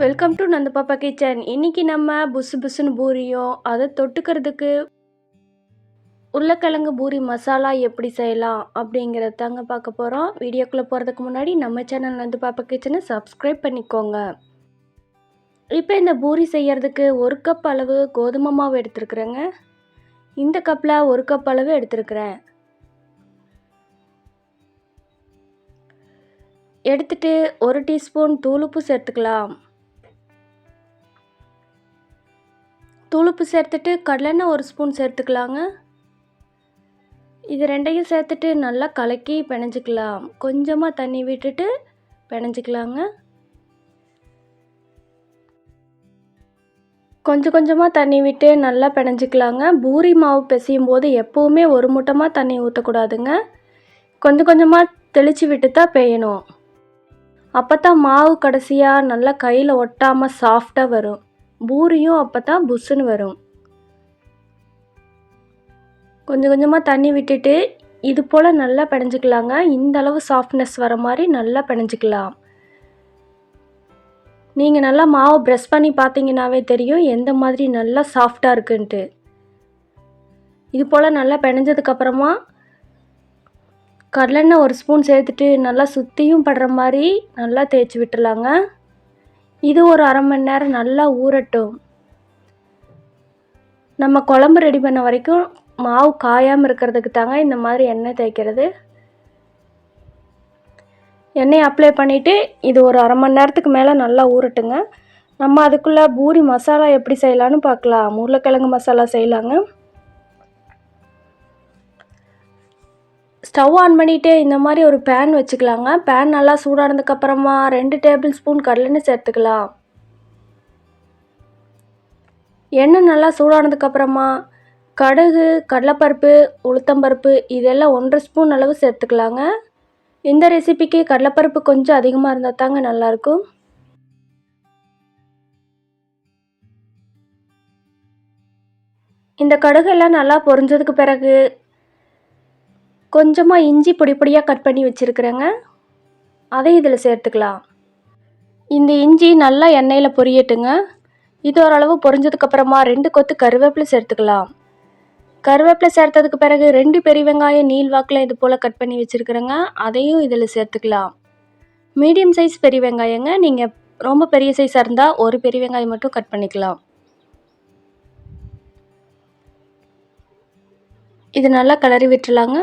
Welcome to நந்த பாப்பா kitchen இன்னைக்கு நம்ம புசு புசுன்னு பூரியும் அதை தொட்டுக்கிறதுக்கு உருளைக்கிழங்கு பூரி மசாலா எப்படி செய்யலாம் அப்படிங்கிறத தாங்க பார்க்க போகிறோம் வீடியோக்குள்ளே போகிறதுக்கு முன்னாடி நம்ம சேனல் நந்து பாப்பா கிச்சனை சப்ஸ்கிரைப் பண்ணிக்கோங்க. இப்போ இந்த பூரி செய்கிறதுக்கு ஒரு கப் அளவு கோதுமை மாவு எடுத்துருக்குறேங்க. இந்த கப்பில் ஒரு கப் அளவு எடுத்துருக்குறேன். எடுத்துட்டு ஒரு டீஸ்பூன் தூளுப்பு சேர்த்துக்கலாம். தூளுப்பு சேர்த்துட்டு கடலெண்ணெய் ஒரு ஸ்பூன் சேர்த்துக்கலாங்க. இது ரெண்டையும் சேர்த்துட்டு நல்லா கலக்கி பிணைஞ்சிக்கலாம் கொஞ்சமாக தண்ணி விட்டுட்டு பிணைஞ்சிக்கலாங்க கொஞ்சம் கொஞ்சமாக தண்ணி விட்டு நல்லா பிணைஞ்சிக்கலாங்க பூரி மாவு பிசையும் போது எப்போவுமே ஒரு மூட்டமாக தண்ணி ஊற்றக்கூடாதுங்க கொஞ்சம் கொஞ்சமாக தெளித்து விட்டு தான் பெய்யணும் அப்போ தான் மாவு கடைசியாக நல்லா கையில் ஒட்டாமல் சாஃப்டாக வரும். பூரியும் அப்போ தான் புஷ்ஷுன்னு வரும். கொஞ்சம் கொஞ்சமாக தண்ணி விட்டுட்டு இது போல் நல்லா பிணைஞ்சிக்கலாங்க. இந்த அளவு சாஃப்ட்னஸ் வர மாதிரி நல்லா பிணைஞ்சிக்கலாம். நீங்கள் நல்லா மாவை ப்ரெஸ் பண்ணி பார்த்தீங்கன்னாவே தெரியும் எந்த மாதிரி நல்லா சாஃப்டாக இருக்குன்ட்டு. இது போல் நல்லா பிணைஞ்சதுக்கப்புறமா கடலெண்ணெய் ஒரு ஸ்பூன் சேர்த்துட்டு நல்லா சுற்றியும் படுற மாதிரி நல்லா தேய்ச்சி விட்டுலாங்க இது ஒரு அரை மணி நேரம் நல்லா ஊறட்டும். நம்ம குழம்பு ரெடி பண்ண வரைக்கும் மாவு காயாமல் இருக்கிறதுக்கு தாங்க இந்த மாதிரி எண்ணெய் தேய்க்கிறது. எண்ணெய் அப்ளை பண்ணிவிட்டு இது ஒரு அரை மணி நேரத்துக்கு மேலே நல்லா ஊறட்டுங்க. நம்ம அதுக்குள்ளே பூரி மசாலா எப்படி செய்யலான்னு பார்க்கலாம். உருளைக்கிழங்கு மசாலா செய்யலாங்க. ஸ்டவ் ஆன் பண்ணிவிட்டு இந்த மாதிரி ஒரு பேன் வச்சுக்கலாங்க. பேன் நல்லா சூடானதுக்கப்புறமா ரெண்டு டேபிள் ஸ்பூன் கடலெண்ணெய் சேர்த்துக்கலாம். எண்ணெய் நல்லா சூடானதுக்கப்புறமா கடுகு கடலைப்பருப்பு உளுத்தம்பருப்பு இதெல்லாம் ஒன்றரை ஸ்பூன் அளவு சேர்த்துக்கலாங்க. இந்த ரெசிபிக்கு கடலைப்பருப்பு கொஞ்சம் அதிகமாக இருந்தால் தாங்க நல்லாயிருக்கும். இந்த கடுகெல்லாம் நல்லா பொரிஞ்சதுக்கு பிறகு கொஞ்சமாக இஞ்சி பொடி பொடியாக கட் பண்ணி வச்சுருக்குறேங்க. அதை இதில் சேர்த்துக்கலாம். இந்த இஞ்சி நல்லா எண்ணெயில் பொரியட்டுங்க. இது ஓரளவு பொரிஞ்சதுக்கப்புறமா ரெண்டு கொத்து கருவேப்பிலை சேர்த்துக்கலாம். கருவேப்பிலை சேர்த்ததுக்கு பிறகு ரெண்டு பெரிய வெங்காயம் நீள் வாக்கில் இது போல் கட் பண்ணி வச்சுருக்குறேங்க. அதையும் இதில் சேர்த்துக்கலாம். மீடியம் சைஸ் பெரிய வெங்காயங்க. நீங்கள் ரொம்ப பெரிய சைஸாக இருந்தால் ஒரு பெரிய வெங்காயம் மட்டும் கட் பண்ணிக்கலாம். இது நல்லா கிளறி விட்டுலாங்க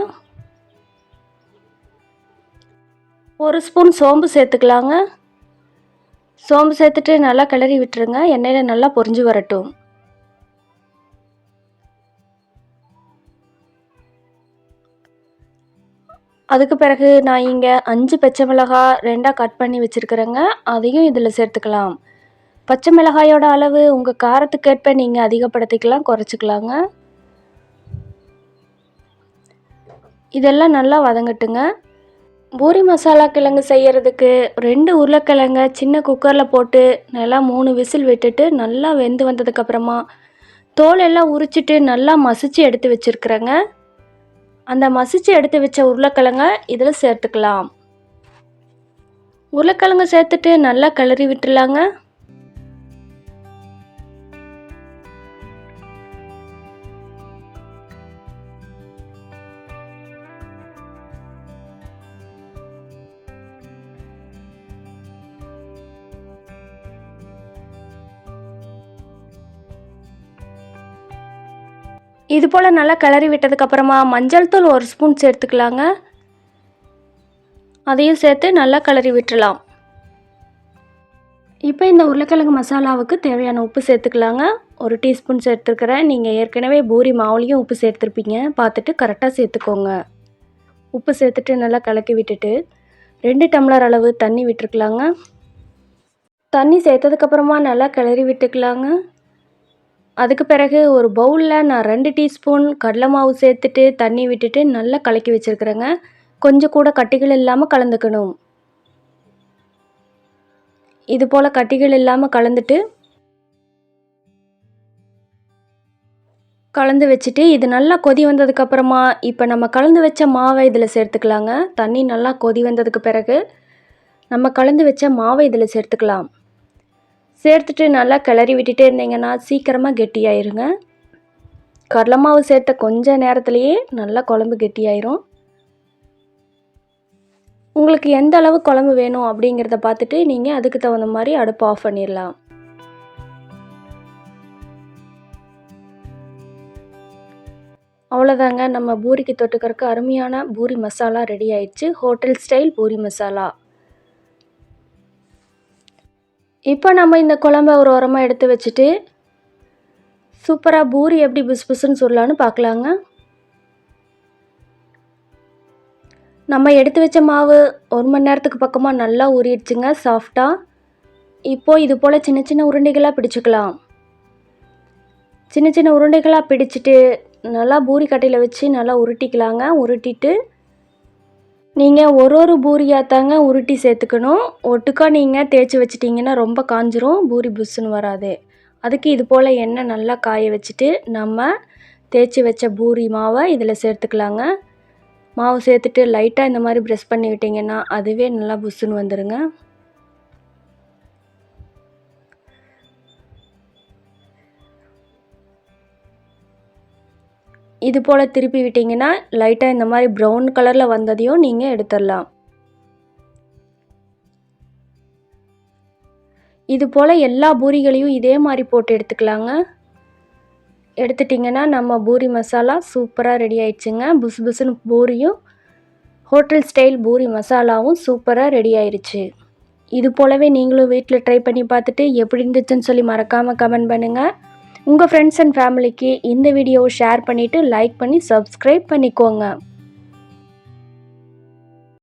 ஒரு ஸ்பூன் சோம்பு சேர்த்துக்கலாங்க. சோம்பு சேர்த்துட்டு நல்லா கிளறி விட்டுருங்க. எண்ணெயில் நல்லா பொரிஞ்சு வரட்டும். அதுக்கு பிறகு நான் இங்கே அஞ்சு பச்சை மிளகாய் ரெண்டாக கட் பண்ணி வச்சுருக்கிறேங்க. அதையும் இதில் சேர்த்துக்கலாம். பச்சை மிளகாயோட அளவு உங்கள் காரத்துக்கேற்ப நீங்கள் அதிகப்படுத்திக்கலாம் குறைச்சிக்கலாங்க. இதெல்லாம் நல்லா வதங்கட்டுங்க. பூரி மசாலா கிழங்கு செய்கிறதுக்கு ரெண்டு உருளைக்கிழங்க சின்ன குக்கரில் போட்டு நல்லா மூணு விசில் விட்டுட்டு நல்லா வெந்து வந்ததுக்கப்புறமா தோல் எல்லாம் உரிச்சிட்டு நல்லா மசிச்சு எடுத்து வச்சுருக்குறேங்க. அந்த மசிச்சு எடுத்து வச்ச உருளைக்கிழங்க இதில் சேர்த்துக்கலாம். உருளைக்கிழங்கு சேர்த்துட்டு நல்லா கிளறி விட்டுலாங்க இது போல் நல்லா கிளறி விட்டதுக்கப்புறமா மஞ்சள் தூள் ஒரு ஸ்பூன் சேர்த்துக்கலாங்க. அதையும் சேர்த்து நல்லா கிளறி விட்டுலாம் இப்போ இந்த உருளைக்கிழங்கு மசாலாவுக்கு தேவையான உப்பு சேர்த்துக்கலாங்க. ஒரு டீஸ்பூன் சேர்த்துருக்கிறேன். நீங்கள் ஏற்கனவே பூரி மாவுலேயும் உப்பு சேர்த்துருப்பீங்க. பார்த்துட்டு கரெக்டாக சேர்த்துக்கோங்க. உப்பு சேர்த்துட்டு நல்லா கலக்கி விட்டுட்டு ரெண்டு டம்ளர் அளவு தண்ணி விட்டுருக்கலாங்க. தண்ணி சேர்த்ததுக்கப்புறமா நல்லா கிளறி விட்டுக்கலாங்க. அதுக்கு பிறகு ஒரு பவுலில் நான் ரெண்டு டீஸ்பூன் கடலை மாவு சேர்த்துட்டு தண்ணி விட்டுட்டு நல்லா கலக்கி வச்சுருக்குறேங்க. கொஞ்சம் கூட கட்டிகள் இல்லாமல் கலந்துக்கணும். இது போல் கட்டிகள் இல்லாமல் கலந்துட்டு கலந்து வச்சுட்டு இது நல்லா கொதி வந்ததுக்கப்புறமா இப்போ நம்ம கலந்து வச்ச மாவை இதில் சேர்த்துக்கலாங்க. தண்ணி நல்லா கொதி வந்ததுக்கு பிறகு நம்ம கலந்து வச்ச மாவை இதில் சேர்த்துக்கலாம். சேர்த்துட்டு நல்லா கிளறி விட்டுட்டே இருந்தீங்கன்னா சீக்கிரமாக கெட்டியாயிருங்க. கடலை மாவு சேர்த்த கொஞ்ச நேரத்துலையே நல்லா குழம்பு கெட்டியாயிரும். உங்களுக்கு எந்த அளவு குழம்பு வேணும் அப்படிங்கிறத பார்த்துட்டு நீங்கள் அதுக்கு தகுந்த மாதிரி அடுப்பு ஆஃப் பண்ணிடலாம். அவ்வளோதாங்க நம்ம பூரிக்கு தொட்டுக்கிறதுக்கு அருமையான பூரி மசாலா ரெடி ஆயிடுச்சு. Hotel style puri masala. இப்போ நம்ம இந்த குழம்ப ஒரு உரமாக எடுத்து வச்சுட்டு சூப்பராக பூரி எப்படி புஸ் புஸ்ன்னு சொல்லலான்னு பார்க்கலாங்க. நம்ம எடுத்து வச்ச மாவு ஒரு மணி நேரத்துக்கு பக்கமாக நல்லா ஊறிடுச்சுங்க சாஃப்டாக இப்போது இது போல் சின்ன சின்ன உருண்டைகளாக பிடிச்சிக்கலாம். சின்ன சின்ன உருண்டைகளாக பிடிச்சிட்டு நல்லா பூரி கட்டையில் வச்சு நல்லா உருட்டிக்கலாங்க உருட்டிட்டு நீங்கள் ஒரு ஒரு பூரியாக தாங்க உருட்டி சேர்த்துக்கணும். ஒட்டுக்கா நீங்கள் தேய்ச்சி வச்சிட்டிங்கன்னா ரொம்ப காஞ்சிரும் பூரி புஷ்ஷுன்னு வராது. அதுக்கு இது போல் எண்ணெய் நல்லா காய வச்சுட்டு நம்ம தேய்ச்சி வச்ச பூரி மாவை இதில் சேர்த்துக்கலாங்க. மாவு சேர்த்துட்டு லைட்டாக இந்த மாதிரி ப்ரெஸ் பண்ணி விட்டிங்கன்னா அதுவே நல்லா புஷ்ஷுன்னு வந்துடுங்க இது போல் திருப்பி விட்டிங்கன்னா லைட்டாக இந்த மாதிரி ப்ரௌன் கலரில் வந்ததையும் நீங்கள் எடுத்துடலாம். இது போல் எல்லா பூரிகளையும் இதே மாதிரி போட்டு எடுத்துக்கலாங்க. எடுத்துட்டிங்கன்னா நம்ம பூரி மசாலா சூப்பராக ரெடி ஆயிடுச்சுங்க. புஸ் புசுன்னு பூரியும் ஹோட்டல் ஸ்டைல் பூரி மசாலாவும் சூப்பராக ரெடி ஆயிடுச்சு இது போலவே நீங்களும் வீட்டில் ட்ரை பண்ணி பார்த்துட்டு எப்படி இருந்துச்சுன்னு சொல்லி மறக்காமல் கமெண்ட் பண்ணுங்கள் உங்கள் ஃப்ரெண்ட்ஸ் அண்ட் ஃபேமிலிக்கு இந்த வீடியோவை ஷேர் பண்ணிவிட்டு லைக் பண்ணி சப்ஸ்கிரைப் பண்ணிக்கோங்க.